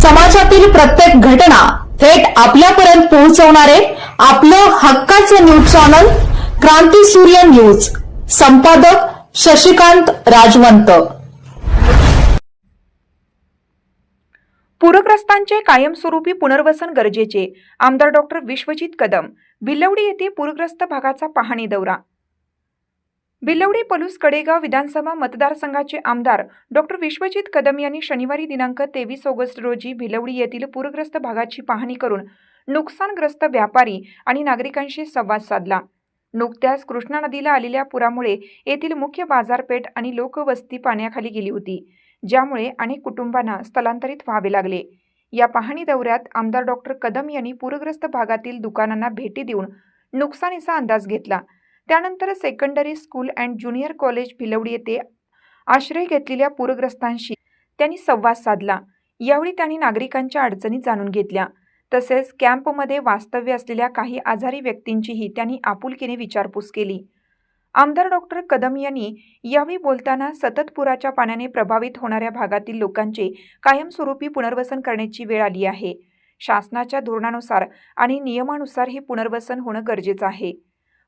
समाजातील प्रत्येक घटना थेट आपल्यापर्यंत पोहोचवणारे आपलं हक्काचं न्यूज चॅनल क्रांती सूर्य न्यूज. संपादक शशिकांत राजवंत. पूरग्रस्तांचे कायमस्वरूपी पुनर्वसन गरजेचे आमदार डॉक्टर विश्वजित कदम. भिलवडी येथे पूरग्रस्त भागाचा पाहणी दौरा. बिलवडी पलूस कडेगाव विधानसभा मतदारसंघाचे आमदार डॉक्टर विश्वजित कदम यांनी शनिवारी दिनांक तेवीस ऑगस्ट रोजी भिलवडी येथील पूरग्रस्त भागाची पाहणी करून नुकसानग्रस्त व्यापारी आणि नागरिकांशी संवाद साधला. नुकत्याच कृष्णा नदीला आलेल्या पुरामुळे येथील मुख्य बाजारपेठ आणि लोकवस्ती पाण्याखाली गेली होती ज्यामुळे अनेक कुटुंबांना स्थलांतरित व्हावे लागले. या पाहणी दौऱ्यात आमदार डॉक्टर कदम यांनी पूरग्रस्त भागातील दुकानांना भेटी देऊन नुकसानीचा अंदाज घेतला. त्यानंतर secondary school and junior college Bhilwadi येथे आश्रय घेतलेल्या पूरग्रस्तांशी त्यांनी संवाद साधला. यावेळी त्यांनी नागरिकांच्या अडचणी जाणून घेतल्या. तसेच कॅम्पमध्ये वास्तव्य असलेल्या काही आजारी व्यक्तींचीही त्यांनी आपुलकीने विचारपूस केली. आमदार डॉक्टर कदम यांनी यावेळी बोलताना सतत पुराच्या पाण्याने प्रभावित होणाऱ्या भागातील लोकांचे कायमस्वरूपी पुनर्वसन करण्याची वेळ आली आहे. शासनाच्या धोरणानुसार आणि नियमानुसार हे पुनर्वसन होणं गरजेचं आहे.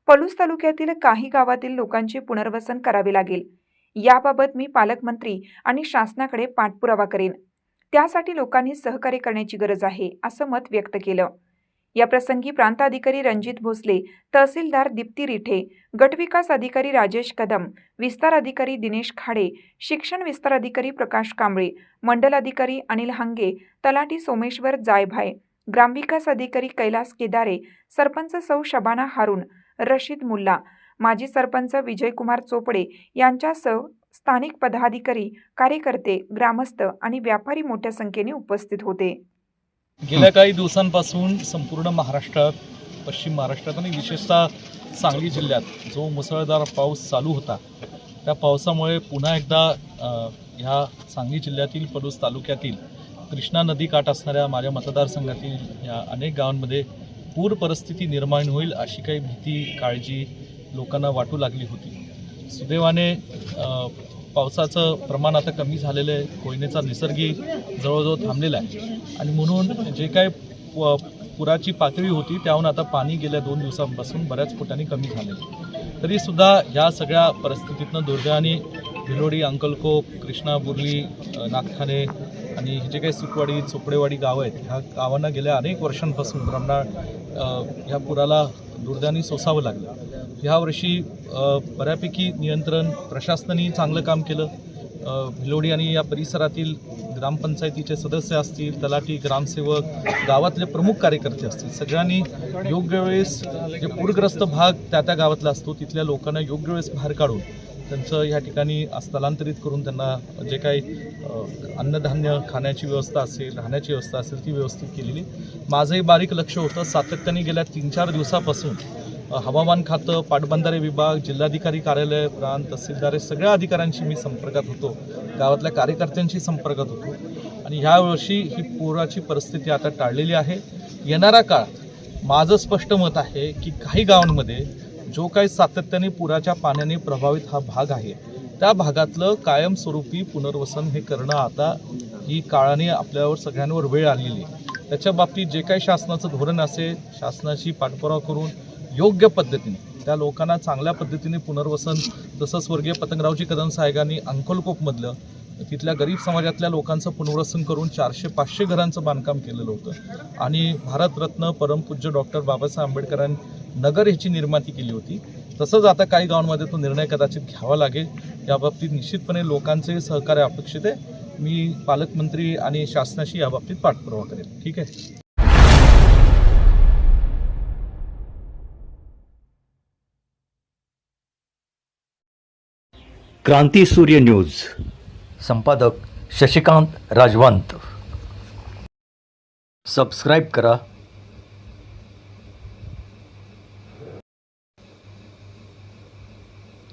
पलूस तालुक्यातील काही गावातील लोकांचे पुनर्वसन करावे लागेल. याबाबत मी पालकमंत्री आणि शासनाकडे पाठपुरावा करेन. त्यासाठी लोकांनी सहकार्य करण्याची गरज आहे असं मत व्यक्त केलं. या प्रसंगी प्रांताधिकारी रणजित भोसले तहसीलदार दीप्ती रिठे गटविकास अधिकारी राजेश कदम विस्तार अधिकारी दिनेश खाडे शिक्षण विस्तार अधिकारी प्रकाश कांबळे मंडल अधिकारी अनिल हंगे तलाठी सोमेश्वर जायभाय ग्रामविकास अधिकारी कैलास केदारे सरपंच सौ शबाना हारून रशीद मुल्ला माजी सरपंच विजयकुमार चोपडे यांच्यासह स्थानिक पदाधिकारी कार्यकर्ते ग्रामस्थ आणि व्यापारी मोठ्या संख्येने उपस्थित होते. गेल्या काही दिवसांपासून संपूर्ण महाराष्ट्रात पश्चिम महाराष्ट्रात आणि विशेषतः सांगली जिल्ह्यात जो मुसळधार पाऊस चालू होता त्या पावसामुळे पुन्हा एकदा ह्या सांगली जिल्ह्यातील पलूस तालुक्यातील कृष्णा नदी काठ असणाऱ्या माझ्या मतदारसंघातील या अनेक गावांमध्ये पूर परिस्थिती निर्माण होईल अशी काही भीती काळजी लोकांना वाटू लागली होती. सुदैवाने पावसाचं प्रमाण आता कमी झालेलं आहे. कोयनेचा निसर्गी जवळजवळ थांबलेला आहे. आणि म्हणून जे काय पुराची पातळी होती त्याहून आता पाणी गेल्या दोन दिवसांपासून बऱ्याच फुटांनी कमी झाले तरीसुद्धा ह्या सगळ्या परिस्थितीतनं दुर्दैवाने भिलोडी अंकलकोप कृष्णा बुर्ली नागठाणे आणि हे जे काही सुकवाडी चोपडेवाडी गावं आहेत ह्या गावांना गेल्या अनेक वर्षांपासून ब्रह्मणाळ ह्या पुराला दुर्दैवाने सोसावं लागलं. ह्यावर्षी बऱ्यापैकी नियंत्रण प्रशासनाने चांगलं काम केलं. भिलोडी आणि या परिसरातील ग्रामपंचायतीचे सदस्य असतील तलाठी ग्रामसेवक गावातले प्रमुख कार्यकर्ते असतील सगळ्यांनी योग्य वेळेस जे पूरग्रस्त भाग त्या त्या गावातला असतो तिथल्या लोकांना योग्य वेळेस बाहेर काढून त्यांचं ह्या ठिकाणी स्थलांतरित करून त्यांना जे काही अन्नधान्य खाण्याची व्यवस्था असेल राहण्याची व्यवस्था असेल ती व्यवस्थित केलेली. माझंही बारीक लक्ष होतं. सातत्याने गेल्या तीन चार दिवसापासून हवामान खातं पाटबंधारे विभाग जिल्हाधिकारी कार्यालय प्रांत तहसीलदार सगळ्या अधिकाऱ्यांशी मी संपर्कात होतो. गावातल्या कार्यकर्त्यांशी संपर्कात होतो. आणि ह्यावर्षी ही पुराची परिस्थिती आता टाळलेली आहे. येणाऱ्या काळात माझं स्पष्ट मत आहे की काही गावांमध्ये जो काही सातत्याने पुराच्या पाण्याने प्रभावित हा भाग आहे त्या भागातलं कायमस्वरूपी पुनर्वसन हे करणं आता ही काळाने आपल्यावर सगळ्यांवर वेळ आलेली आहे. त्याच्या बाबतीत जे काही शासनाचं धोरण असेल शासनाशी पाठपुरावा करून योग्य पद्धतीने त्या लोकांना चांगल्या पद्धतीने पुनर्वसन जसं स्वर्गीय पतंगरावजी कदम साहेबांनी अंकलकोपमधलं तिथल्या गरीब समाजातल्या लोकांचं पुनर्वसन करून चारशे पाचशे घरांचं बांधकाम केलेलं होतं. आणि भारतरत्न परमपूज्य डॉक्टर बाबासाहेब आंबेडकरांनी नगर ह्याची निर्माती केली होती. तसंच आता काही गावांमध्ये तो निर्णय कदाचित घ्यावा लागेल. याबाबतीत निश्चितपणे लोकांचे सहकार्य अपेक्षित आहे. मी पालकमंत्री आणि शासनाशी याबाबतीत पाठपुरावा करेन. ठीक आहे? क्रांती सूर्य न्यूज. संपादक शशिकांत राजवंत. सबस्क्राईब करा.